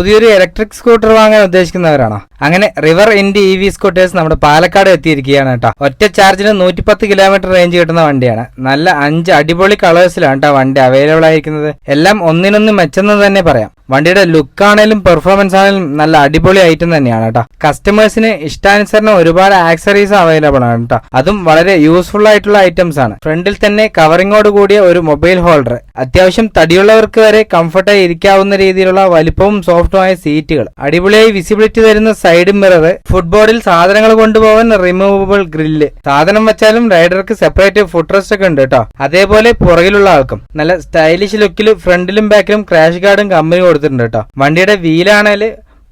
പുതിയൊരു electric scooter വാങ്ങാൻ ഉദ്ദേശിക്കുന്നവരാണോ? അങ്ങനെ River Indie E V scooters നമ്മുടെ പാലക്കാട് എത്തിയിരിക്കുകയാണ് കേട്ടോ. ഒറ്റ ചാർജിന് നൂറ്റിപ്പത്ത് കിലോമീറ്റർ റേഞ്ച് കിട്ടുന്ന വണ്ടിയാണ്. നല്ല അഞ്ച് അടിപൊളി കളേഴ്സിലാണ് കേട്ടോ വണ്ടി അവൈലബിൾ ആയിരിക്കുന്നത്. എല്ലാം ഒന്നിനൊന്ന് മെച്ചെന്ന് തന്നെ പറയാം. വണ്ടിയുടെ ലുക്ക് പെർഫോമൻസ് ആണെങ്കിലും നല്ല അടിപൊളി ഐറ്റം തന്നെയാണ് കേട്ടോ. കസ്റ്റമേഴ്സിന് ഇഷ്ടാനുസരണം ഒരുപാട് ആക്സറീസ് അവൈലബിൾ ആണ് കേട്ടോ. അതും വളരെ യൂസ്ഫുൾ ആയിട്ടുള്ള ഐറ്റംസ് ആണ്. ഫ്രണ്ടിൽ തന്നെ കവറിങ്ങോട് കൂടിയ ഒരു മൊബൈൽ ഹോൾഡർ അത്യാവശ്യം തടിയുള്ളവർക്ക് വരെ കംഫർട്ടായി ഇരിക്കാവുന്ന രീതിയിലുള്ള വലിപ്പവും സോഫ്റ്റുമായ സീറ്റുകൾ അടിപൊളിയായി വിസിബിലിറ്റി തരുന്ന സൈഡ് മിറർ ഫുട്ബോളിൽ സാധനങ്ങൾ കൊണ്ടുപോകാൻ റിമൂവബിൾ ഗ്രില്ല് സാധനം വെച്ചാലും റൈഡർക്ക് സെപ്പറേറ്റ് ഫുഡ് റെസ്റ്റ് ഒക്കെ ഉണ്ട് കേട്ടോ. അതേപോലെ പുറകിലുള്ള ആൾക്കും. നല്ല സ്റ്റൈലിഷ് ലുക്കിൽ ഫ്രണ്ടിലും ബാക്കിലും ക്രാഷ് ഗാർഡും കമ്പനി കൊടുത്തിട്ടുണ്ട് കേട്ടോ. വണ്ടിയുടെ വീലാണേൽ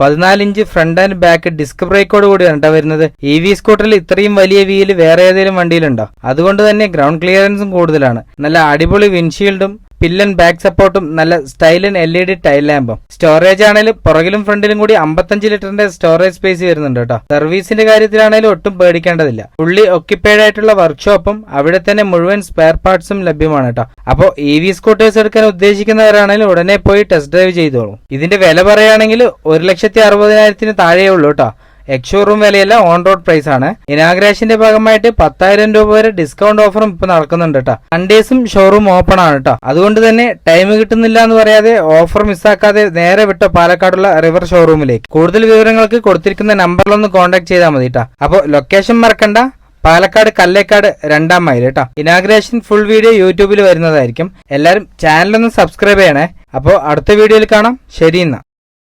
പതിനാല് inch front and back disc ബ്രേക്കോട് കൂടിയാണ് കേട്ടോ വരുന്നത്. ഇ വി സ്കൂട്ടറിൽ ഇത്രയും വലിയ വീൽ വേറെ ഏതെങ്കിലും വണ്ടിയിലുണ്ടോ? അതുകൊണ്ട് തന്നെ ഗ്രൗണ്ട് ക്ലിയറൻസും കൂടുതലാണ്. നല്ല അടിപൊളി വിൻഷീൽഡും പില്ലൻ ബാക്ക് സപ്പോർട്ടും നല്ല സ്റ്റൈലൻ എൽ ഇ ഡി ടൈൽ ലാമ്പും സ്റ്റോറേജ് ആണെങ്കിലും പുറകിലും ഫ്രണ്ടിലും കൂടി അമ്പത്തഞ്ച് ലിറ്ററിന്റെ സ്റ്റോറേജ് സ്പേസ് വരുന്നുണ്ട് കേട്ടോ. സർവീസിന്റെ കാര്യത്തിലാണെങ്കിലും ഒട്ടും പേടിക്കേണ്ടതില്ല. പുള്ളി ഒക്യുപ്പൈഡ് ആയിട്ടുള്ള വർക്ക്ഷോപ്പും അവിടെ തന്നെ മുഴുവൻ സ്പെയർ പാർട്സും ലഭ്യമാണ് കേട്ടോ. അപ്പോൾ ഇ വി സ്കൂട്ടേഴ്സ് എടുക്കാൻ ഉദ്ദേശിക്കുന്നവരാണെങ്കിൽ ഉടനെ പോയി ടെസ്റ്റ് ഡ്രൈവ് ചെയ്തോളൂ. ഇതിന്റെ വില പറയുകയാണെങ്കിൽ ഒരു ലക്ഷത്തി അറുപതിനായിരത്തിന് താഴെയുള്ളൂ കേട്ടോ. എക്സ് ഷോറൂം വിലയല്ല ഓൺ റോഡ് പ്രൈസ് ആണ്. ഇനാഗ്രേഷന്റെ ഭാഗമായിട്ട് പത്തായിരം രൂപ വരെ ഡിസ്കൗണ്ട് ഓഫറും ഇപ്പൊ നടക്കുന്നുണ്ട് കേട്ടോ സൺഡേസും ഷോറൂം ഓപ്പൺ ആണ് കേട്ടോ അതുകൊണ്ട് തന്നെ ടൈം കിട്ടുന്നില്ല എന്ന് പറയാതെ ഓഫർ മിസ്സാക്കാതെ നേരെ വിട്ട പാലക്കാടുള്ള റിവർ ഷോറൂമിലേക്ക് കൂടുതൽ വിവരങ്ങൾക്ക് കൊടുത്തിരിക്കുന്ന നമ്പറിലൊന്ന് കോൺടാക്ട് ചെയ്താൽ മതി കേട്ടോ അപ്പോൾ ലൊക്കേഷൻ മറക്കണ്ട. പാലക്കാട് കല്ലേക്കാട് രണ്ടാം മൈൽ കേട്ടോ ഇനാഗ്രേഷൻ ഫുൾ വീഡിയോ യൂട്യൂബിൽ വരുന്നതായിരിക്കും. എല്ലാവരും ചാനലൊന്ന് സബ്സ്ക്രൈബ് ചെയ്യണേ. അപ്പോൾ അടുത്ത വീഡിയോയിൽ കാണാം. ശരി എന്നാ.